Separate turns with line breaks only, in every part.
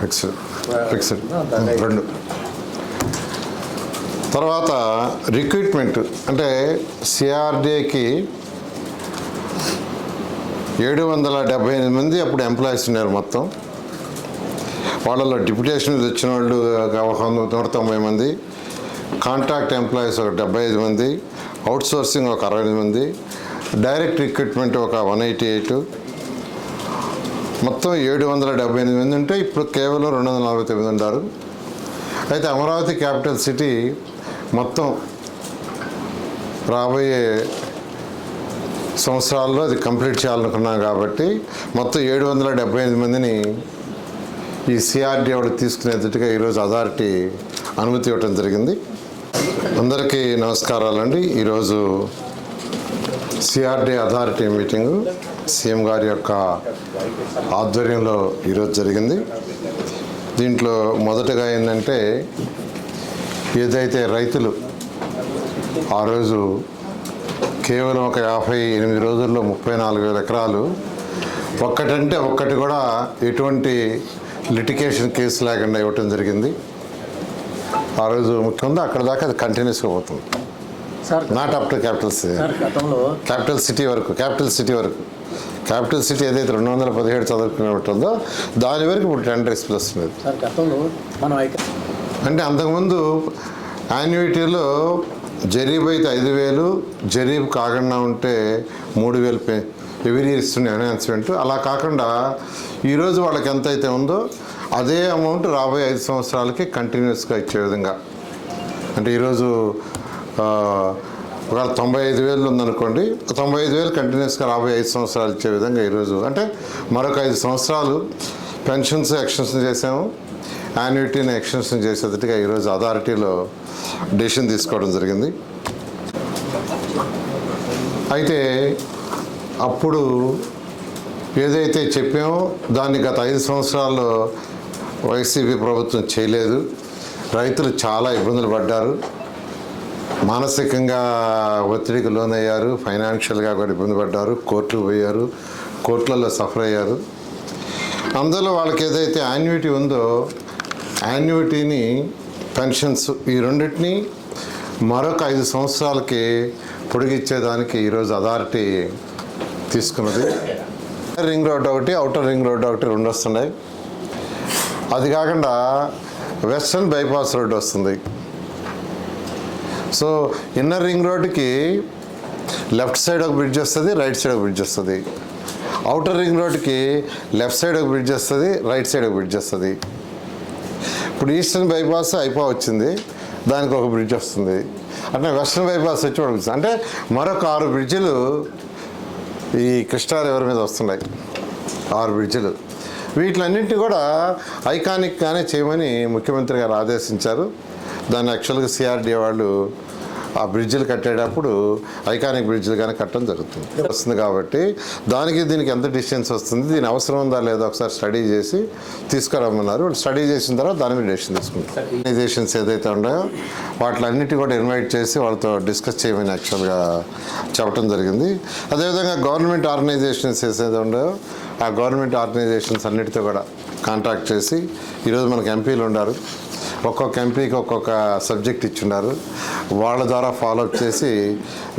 Fixed. Fixed. రెండు. తర్వాత recruitment. అంటే సిఆర్డీకి ఏడు వందల డెబ్బై ఎనిమిది మంది అప్పుడు ఎంప్లాయీస్ ఉన్నారు మొత్తం. వాళ్ళలో డిప్యుటేషన్ మీద వచ్చిన వాళ్ళు ఒక నూట తొంభై మంది. కాంట్రాక్ట్ ఎంప్లాయీస్ ఒక డెబ్బై ఐదు మంది. అవుట్ సోర్సింగ్ ఒక అరవై ఎనిమిది మంది. డైరెక్ట్ రిక్రూట్మెంట్ ఒక వన్ ఎయిటీ ఎయిట్. మొత్తం ఏడు వందల డెబ్బై ఎనిమిది మంది ఉంటే ఇప్పుడు కేవలం రెండు వందల నలభై తొమ్మిది ఉన్నారు అయితే అమరావతి క్యాపిటల్ సిటీ మొత్తం రాబోయే సంవత్సరాల్లో అది కంప్లీట్ చేయాలనుకున్నాం కాబట్టి మొత్తం ఏడు వందల డెబ్బై ఎనిమిది మందిని ఈ సిఆర్డీ వాళ్ళు తీసుకునేటట్టుగా ఈరోజు అథారిటీ అనుమతి ఇవ్వటం జరిగింది. అందరికీ నమస్కారాలండి. ఈరోజు సిఆర్డీ అథారిటీ మీటింగు సీఎం గారి యొక్క ఆధ్వర్యంలో ఈరోజు జరిగింది. దీంట్లో మొదటగా ఏంటంటే ఏదైతే రైతులు ఆ రోజు కేవలం ఒక యాభై ఎనిమిది రోజుల్లో ముప్పై నాలుగు వేల ఎకరాలు ఒక్కటంటే ఒక్కటి కూడా ఎటువంటి లిటికేషన్ కేసు లేకుండా ఇవ్వటం జరిగింది. ఆ రోజు ముఖ్యంగా అక్కడ దాకా అది కంటిన్యూస్గా పోతుంది. Not up to capital capital city వరకు క్యాపిటల్ సిటీ వరకు. క్యాపిటల్ సిటీ ఏదైతే రెండు వందల పదిహేడు చదువుకునే ఉంటుందో దాని వరకు ఇప్పుడు టెన్ డేస్ ప్లస్ ఉన్నది అంటే అంతకుముందు యాన్యుయిటీలో జరీబ్ అయితే ఐదు వేలు జరీబ్ కాకుండా ఉంటే మూడు వేలు పే ఎవరీ ఇస్తుండే ఎన్హాన్స్మెంట్ అలా కాకుండా ఈరోజు వాళ్ళకి ఎంత అయితే ఉందో అదే అమౌంట్ రాబోయే ఐదు సంవత్సరాలకి కంటిన్యూస్గా ఇచ్చే విధంగా. అంటే ఈరోజు ఒకవేళ తొంభై ఐదు వేలు ఉందనుకోండి తొంభై ఐదు వేలు కంటిన్యూస్గా రాబోయే ఐదు సంవత్సరాలు ఇచ్చే విధంగా ఈరోజు అంటే మరొక ఐదు సంవత్సరాలు పెన్షన్స్ ఎక్స్టెన్షన్ చేసాము యాన్యుటీని ఎక్స్టెన్షన్ చేసేటట్టుగా ఈరోజు అథారిటీలో డెసిషన్ తీసుకోవడం జరిగింది. అయితే అప్పుడు ఏదైతే చెప్పామో దాన్ని గత ఐదు సంవత్సరాల్లో వైసీపీ ప్రభుత్వం చేయలేదు. రైతులు చాలా ఇబ్బందులు పడ్డారు. మానసికంగా ఒత్తిడికి లోనయ్యారు ఫైనాన్షియల్గా కూడా ఇబ్బంది పడ్డారు కోర్టుకు పోయారు కోర్టులలో సఫర్ అయ్యారు. అందులో వాళ్ళకి ఏదైతే యాన్యుటీ ఉందో యాన్యుటీని పెన్షన్స్ ఈ రెండింటిని మరొక ఐదు సంవత్సరాలకి పొడిగిచ్చేదానికి ఈరోజు అథారిటీ తీసుకున్నది. రింగ్ రోడ్ ఒకటి అవుటర్ రింగ్ రోడ్ ఒకటి రెండు వస్తున్నాయి. అది కాకుండా వెస్ట్రన్ బైపాస్ రోడ్ వస్తుంది. సో ఇన్నర్ రింగ్ రోడ్కి లెఫ్ట్ సైడ్ ఒక బ్రిడ్జ్ వస్తుంది రైట్ సైడ్ ఒక బ్రిడ్జ్ వస్తుంది. అవుటర్ రింగ్ రోడ్కి లెఫ్ట్ సైడ్ ఒక బ్రిడ్జ్ వస్తుంది రైట్ సైడ్ ఒక బ్రిడ్జ్ వస్తుంది. ఇప్పుడు ఈస్టర్న్ బైపాస్ అయిపో వచ్చింది దానికి ఒక బ్రిడ్జ్ వస్తుంది. అంటే వెస్ట్రన్ బైపాస్ వచ్చి ఒకటి అంటే మరొక ఆరు బ్రిడ్జిలు ఈ కృష్ణా రివర్ మీద వస్తున్నాయి? ఆరు బ్రిడ్జిలు. వీటిలన్నింటినీ కూడా ఐకానిక్గానే చేయమని ముఖ్యమంత్రి గారు ఆదేశించారు. దాన్ని యాక్చువల్గా సిఆర్డీ వాళ్ళు ఆ బ్రిడ్జిలు కట్టేటప్పుడు ఐకానిక్ బ్రిడ్జిలు కానీ కట్టడం జరుగుతుంది. వస్తుంది కాబట్టి దానికి దీనికి ఎంత డిస్టెన్స్ వస్తుంది దీని అవసరం ఉందా లేదా ఒకసారి స్టడీ చేసి తీసుకురమ్మన్నారు. వాళ్ళు స్టడీ చేసిన తర్వాత దాని మీద డెసిషన్ తీసుకుంటారు. ఆర్గనైజేషన్స్ ఏదైతే ఉన్నాయో వాటిలన్నిటి కూడా ఇన్వైట్ చేసి వాళ్ళతో డిస్కస్ చేయమని యాక్చువల్గా చెప్పడం జరిగింది. అదేవిధంగా గవర్నమెంట్ ఆర్గనైజేషన్స్ ఏదైతే ఉన్నాయో ఆ గవర్నమెంట్ ఆర్గనైజేషన్స్ అన్నిటితో కూడా కాంటాక్ట్ చేసి ఈరోజు మనకు ఎంపీలు ఉన్నారు. ఒక్కొక్క ఎంపీకి ఒక్కొక్క సబ్జెక్ట్ ఇచ్చున్నారు. వాళ్ళ ద్వారా ఫాలోఅప్ చేసి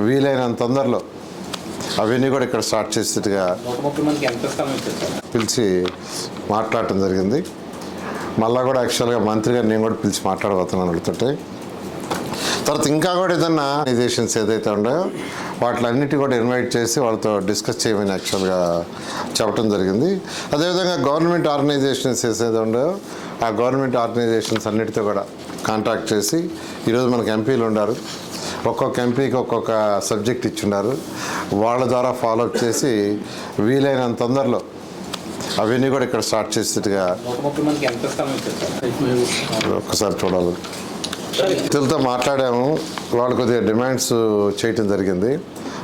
వీలైనంత తొందరలో అవన్నీ కూడా ఇక్కడ స్టార్ట్ చేసేట్టుగా పిలిచి మాట్లాడటం జరిగింది. మళ్ళా కూడా యాక్చువల్గా మంత్రి గారు నేను కూడా పిలిచి మాట్లాడబోతున్నాను అడుగుతుంటే తర్వాత ఇంకా కూడా ఏదన్నా ఆర్గనైజేషన్స్ ఏదైతే ఉన్నాయో వాటిలన్నిటి కూడా ఇన్వైట్ చేసి వాళ్ళతో డిస్కస్ చేయమని యాక్చువల్గా చెప్పడం జరిగింది. అదేవిధంగా గవర్నమెంట్ ఆర్గనైజేషన్స్ ఏదైతే ఉన్నాయో ఆ గవర్నమెంట్ ఆర్గనైజేషన్స్ అన్నిటితో కూడా కాంటాక్ట్ చేసి ఈరోజు మనకు ఎంపీలు ఉన్నారు ఒక్కొక్క ఎంపీకి ఒక్కొక్క సబ్జెక్ట్ ఇచ్చున్నారు వాళ్ళ ద్వారా ఫాలోఅప్ చేసి వీలైనంత తొందరలో అవన్నీ కూడా ఇక్కడ స్టార్ట్ చేసేట్టుగా ఒక్కసారి చూడాలి. వ్యక్తులతో మాట్లాడాము. వాళ్ళు కొద్దిగా డిమాండ్స్ చేయటం జరిగింది.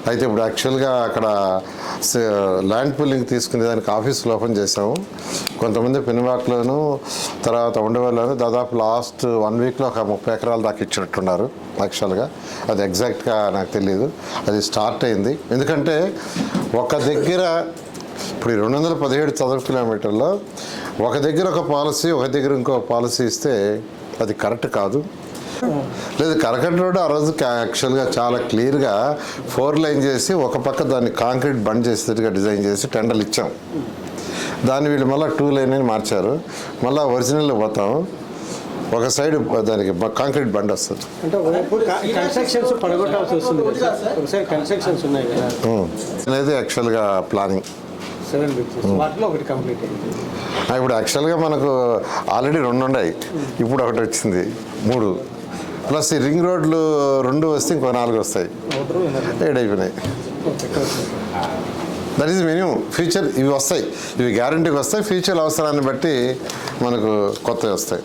అయితే ఇప్పుడు యాక్చువల్గా అక్కడ ల్యాండ్ పూలింగ్ తీసుకునే దానికి ఆఫీసులు ఓపెన్ చేసాము కొంతమంది పెనువాక్లోను తర్వాత ఉండేవాళ్ళను దాదాపు లాస్ట్ వన్ వీక్లో ఒక ముప్పై ఎకరాలు దాకా ఇచ్చినట్టున్నారు. యాక్చువల్గా అది ఎగ్జాక్ట్గా నాకు తెలియదు అది స్టార్ట్ అయింది. ఎందుకంటే ఒక దగ్గర ఇప్పుడు రెండు వందల పదిహేడు చదరపు కిలోమీటర్లో ఒక దగ్గర ఒక పాలసీ ఒక దగ్గర ఇంకో పాలసీ ఇస్తే అది కరెక్ట్ కాదు. లేదు కరకట్ రోడ్ ఆ రోజు యాక్చువల్గా చాలా క్లియర్గా ఫోర్ లైన్ చేసి ఒక పక్క దాన్ని కాంక్రీట్ బండ్ చేసేట్టుగా డిజైన్ చేసి టెండర్లు ఇచ్చాం. దాన్ని వీళ్ళు మళ్ళీ టూ లైన్ అని మార్చారు. మళ్ళీ ఒరిజినల్ పోతాం. ఒక సైడ్ దానికి కాంక్రీట్ బండ్ వస్తుంది. అనేది యాక్చువల్గా ప్లానింగ్ ఇప్పుడు యాక్చువల్గా మనకు ఆల్రెడీ రెండు ఉన్నాయి. ఇప్పుడు ఒకటి వచ్చింది. మూడు. ప్లస్ ఈ రింగ్ రోడ్లు రెండు వస్తే ఇంకో నాలుగు వస్తాయి. ఏడైపోయినాయి దట్ ఈస్ మినిమం ఫ్యూచర్ ఇవి వస్తాయి. ఇవి గ్యారంటీకి వస్తాయి. ఫ్యూచర్ అవసరాన్ని బట్టి మనకు కొత్తవి వస్తాయి.